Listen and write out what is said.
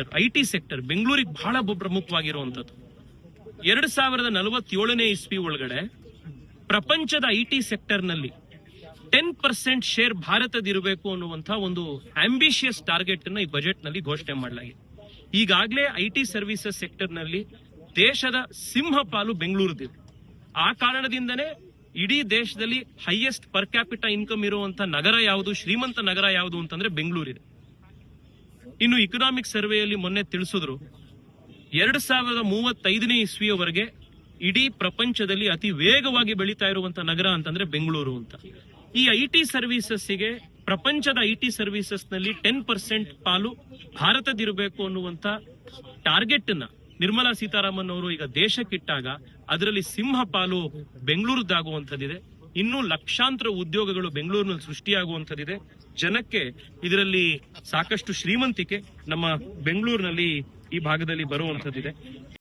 Sector I sector ಬೆಂಗಳೂರಿಗೆ ಬಹಳ ಪ್ರಮುಖವಾಗಿರುವಂತದ್ದು ಎರಡ್ ಸಾವಿರದ ನಲವತ್ತೇಳನೇ ಇಸ್ವಿ ಒಳಗಡೆ ಪ್ರಪಂಚದ ಐ ಟಿ ಸೆಕ್ಟರ್ನಲ್ಲಿ ಟೆನ್ ಪರ್ಸೆಂಟ್ ಶೇರ್ ಭಾರತದಿರಬೇಕು ಅನ್ನುವಂತಹ ಒಂದು ಆಂಬಿಷಿಯಸ್ ಟಾರ್ಗೆಟ್ ಅನ್ನ ಈ ಬಜೆಟ್ನಲ್ಲಿ ಘೋಷಣೆ ಮಾಡಲಾಗಿದೆ. ಈಗಾಗಲೇ ಐ ಟಿ ಸರ್ವಿಸಸ್ ಸೆಕ್ಟರ್ನಲ್ಲಿ ದೇಶದ ಸಿಂಹ ಪಾಲು ಬೆಂಗಳೂರದಿದೆ. ಆ ಕಾರಣದಿಂದನೇ ಇಡೀ ದೇಶದಲ್ಲಿ ಹೈಯೆಸ್ಟ್ ಪರ್ ಕ್ಯಾಪಿಟ ಇನ್ಕಮ್ ಇರುವಂತಹ ನಗರ ಯಾವುದು, ಶ್ರೀಮಂತ ನಗರ ಯಾವುದು ಅಂತಂದ್ರೆ ಬೆಂಗಳೂರಿದೆ. ಇನ್ನು ಇಕನಾಮಿಕ್ ಸರ್ವೆಯಲ್ಲಿ ಮೊನ್ನೆ ತಿಳಿಸಿದ್ರು, ಎರಡ್ ಸಾವಿರದ ಮೂವತ್ತೈದನೇ ಇಸ್ವಿಯವರೆಗೆ ಇಡೀ ಪ್ರಪಂಚದಲ್ಲಿ ಅತಿ ವೇಗವಾಗಿ ಬೆಳೀತಾ ಇರುವಂತ ನಗರ ಅಂತಂದ್ರೆ ಬೆಂಗಳೂರು ಅಂತ. ಈ ಐ ಟಿ ಪ್ರಪಂಚದ ಐ ಟಿ ಸರ್ವಿಸಸ್ನಲ್ಲಿ ಟೆನ್ ಪರ್ಸೆಂಟ್ ಪಾಲು ಭಾರತದಿರಬೇಕು ಅನ್ನುವಂತ ಟಾರ್ಗೆಟ್ ಅನ್ನ ನಿರ್ಮಲಾ ಸೀತಾರಾಮನ್ ಅವರು ಈಗ ದೇಶಕ್ಕಿಟ್ಟಾಗ, ಅದರಲ್ಲಿ ಸಿಂಹ ಪಾಲು ಬೆಂಗಳೂರದ್ದಾಗುವಂತದ್ದಿದೆ ಇನ್ನೂ ಲಕ್ಷಾಂತರ ಉದ್ಯೋಗಗಳು ಬೆಂಗಳೂರಿನಲ್ಲಿ ಸೃಷ್ಟಿಯಾಗುವಂತದ್ದಿದೆ ಜನಕ್ಕೆ ಇದರಲ್ಲಿ ಸಾಕಷ್ಟು ಶ್ರೀಮಂತಿಕೆ ನಮ್ಮ ಬೆಂಗಳೂರಿನಲ್ಲಿ ಈ ಭಾಗದಲ್ಲಿ ಬರುವಂತದ್ದಿದೆ